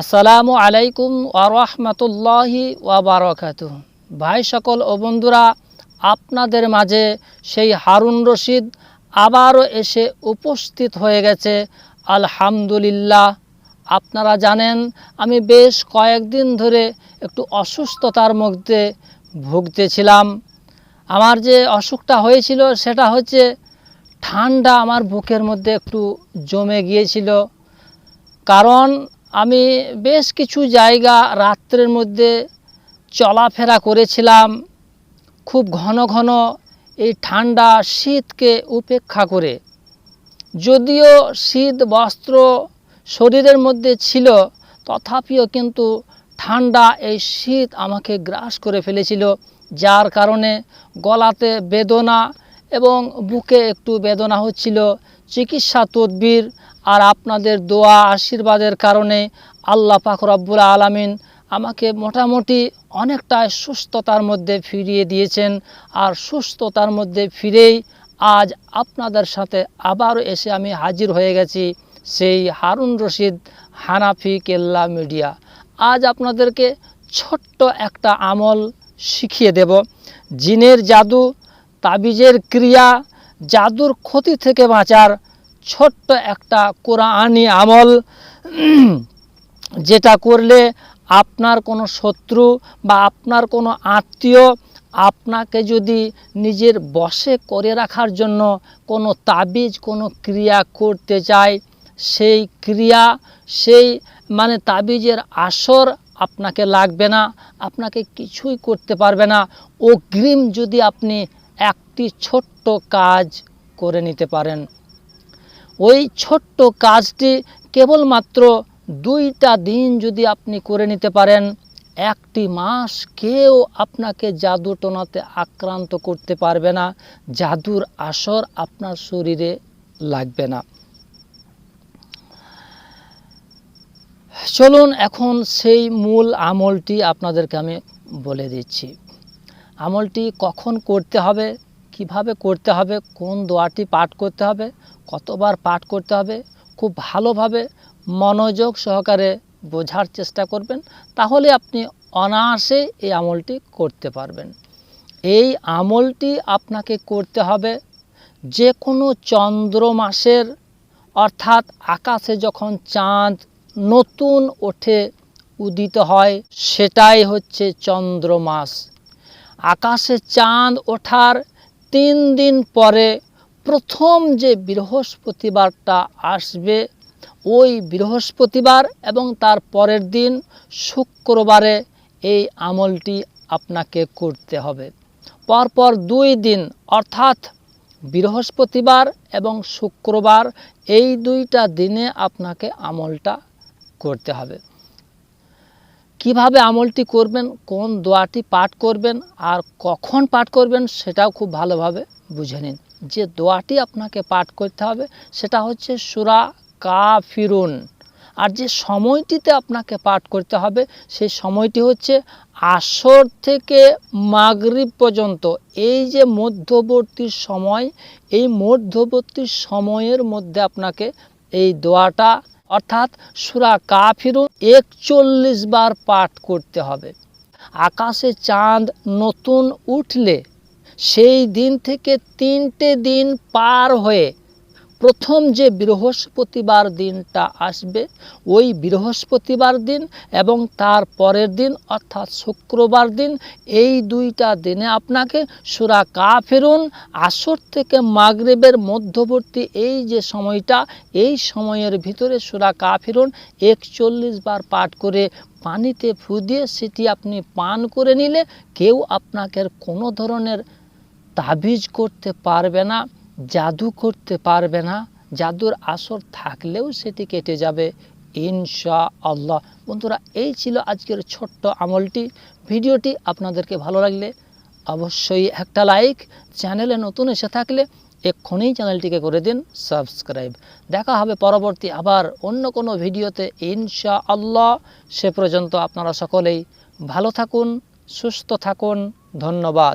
আসসালামু আলাইকুম ওরহমতুল্লাহি ওয়াবারকাত ভাই সকল ও বন্ধুরা, আপনাদের মাঝে সেই হারুন রশিদ আবারও এসে উপস্থিত হয়ে গেছে। আলহামদুলিল্লাহ। আপনারা জানেন, আমি বেশ কয়েকদিন ধরে একটু অসুস্থতার মধ্যে ভুগতেছিলাম। আমার যে অসুখটা হয়েছিল, সেটা হচ্ছে ঠান্ডা আমার বুকের মধ্যে একটু জমে গিয়েছিল। কারণ আমি বেশ কিছু জায়গা রাত্রের মধ্যে চলাফেরা করেছিলাম। খুব ঘন ঘন এই ঠান্ডা শীতকে উপেক্ষা করে। যদিও শীত বস্ত্র শরীরের মধ্যে ছিল, তথাপিও কিন্তু ঠান্ডা এই শীত আমাকে গ্রাস করে ফেলেছিল, যার কারণে গলাতে বেদনা এবং বুকে একটু বেদনা হচ্ছিল। চিকিৎসা তদবির আর আপনাদের দোয়া, আশীর্বাদের কারণে আল্লাহ পাক রব্বুল আলামিন আমাকে মোটামুটি অনেকটা সুস্থতার মধ্যে ফিরিয়ে দিয়েছেন। আর সুস্থতার মধ্যে ফিরেই আজ আপনাদের সাথে আবারও এসে আমি হাজির হয়ে গেছি সেই হারুন রশিদ হানাফি কেল্লা মিডিয়া। আজ আপনাদেরকে ছোট্ট একটা আমল শিখিয়ে দেব। জিনের জাদু, তাবিজের ক্রিয়া, জাদুর ক্ষতি থেকে বাঁচার ছোট্ট একটা কোরআনি আমল, যেটা করলে আপনার কোনো শত্রু বা আপনার কোনো আত্মীয় আপনাকে যদি নিজের বশে করে রাখার জন্য কোনো তাবিজ, কোনো ক্রিয়া করতে চায়, সেই ক্রিয়া, সেই মানে তাবিজের আসর আপনাকে লাগবে না, আপনাকে কিছুই করতে পারবে না। অগ্রিম যদি আপনি একটি ছোট্ট কাজ করে নিতে পারেন। ওই ছোট্ট কাজটি কেবলমাত্র দুইটা দিন যদি আপনি করে নিতে পারেন, একটি মাস কেউ আপনাকে জাদু টোনাতে আক্রান্ত করতে পারবে না, জাদুর আসর আপনার শরীরে লাগবে না। চলুন এখন সেই মূল আমলটি আপনাদেরকে আমি বলে দিচ্ছি। আমলটি কখন করতে হবে, কীভাবে করতে হবে, কোন দোয়াটি পাঠ করতে হবে কতবার পাঠ করতে হবে, খুব ভালোভাবে মনোযোগ সহকারে বোঝার চেষ্টা করবেন, তাহলে আপনি অনায়াসে এই আমলটি করতে পারবেন। এই আমলটি আপনাকে করতে হবে যে কোনো চন্দ্র মাসের, অর্থাৎ আকাশে যখন চাঁদ নতুন ওঠে, উদিত হয়, সেটাই হচ্ছে চন্দ্র মাস। আকাশে চাঁদ ওঠার তিন দিন পরে প্রথম যে বৃহস্পতিবারটা আসবে, ওই বৃহস্পতিবার এবং তার পরের দিন শুক্রবারে এই আমলটি আপনাকে করতে হবে। পরপর দুই দিন, অর্থাৎ বৃহস্পতিবার এবং শুক্রবার, এই দুইটা দিনে আপনাকে আমলটা করতে হবে। কীভাবে আমলটি করবেন, কোন দোয়াটি পাঠ করবেন, আর কখন পাঠ করবেন, সেটাও খুব ভালোভাবে বুঝে নিন। যে দোয়াটি আপনাকে পাঠ করতে হবে, সেটা হচ্ছে সুরা কাফিরুন। আর যে সময়টিতে আপনাকে পাঠ করতে হবে, সেই সময়টি হচ্ছে আসর থেকে মাগরিব পর্যন্ত। এই যে মধ্যবর্তী সময়, এই মধ্যবর্তী সময়ের মধ্যে আপনাকে এই দোয়াটা, অর্থাৎ সুরা কাফিরুন একচল্লিশ বার পাঠ করতে হবে। আকাশে চাঁদ নতুন উঠলে সেই দিন থেকে তিনটে দিন পার হয়ে প্রথম যে বৃহস্পতিবার দিনটা আসবে, ওই বৃহস্পতিবার দিন এবং তার পরের দিন, অর্থাৎ শুক্রবার দিন, এই দুইটা দিনে আপনাকে সুরা কাফেরুন আসর থেকে মাগরেবের মধ্যবর্তী এই যে সময়টা, এই সময়ের ভিতরে সুরা কাফেরুন একচল্লিশ বার পাঠ করে পানিতে ফু দিয়ে সেটি আপনি পান করে নিলে কেউ আপনাকে কোনো ধরনের তাবিজ করতে পারবে না, জাদু করতে পারবে না, জাদুর আসর থাকলেও সেটি কেটে যাবে ইনশা আল্লাহ বন্ধুরা, এই ছিল আজকের ছোট্ট আমলটি। ভিডিওটি আপনাদেরকে ভালো লাগলে অবশ্যই একটা লাইক, চ্যানেলে নতুন এসে থাকলে এক্ষুনি চ্যানেলটিকে করে দিন, সাবস্ক্রাইব। দেখা হবে পরবর্তী আবার অন্য কোনো ভিডিওতে ইনশা আল্লাহ সে পর্যন্ত আপনারা সকলেই ভালো থাকুন, সুস্থ থাকুন, ধন্যবাদ।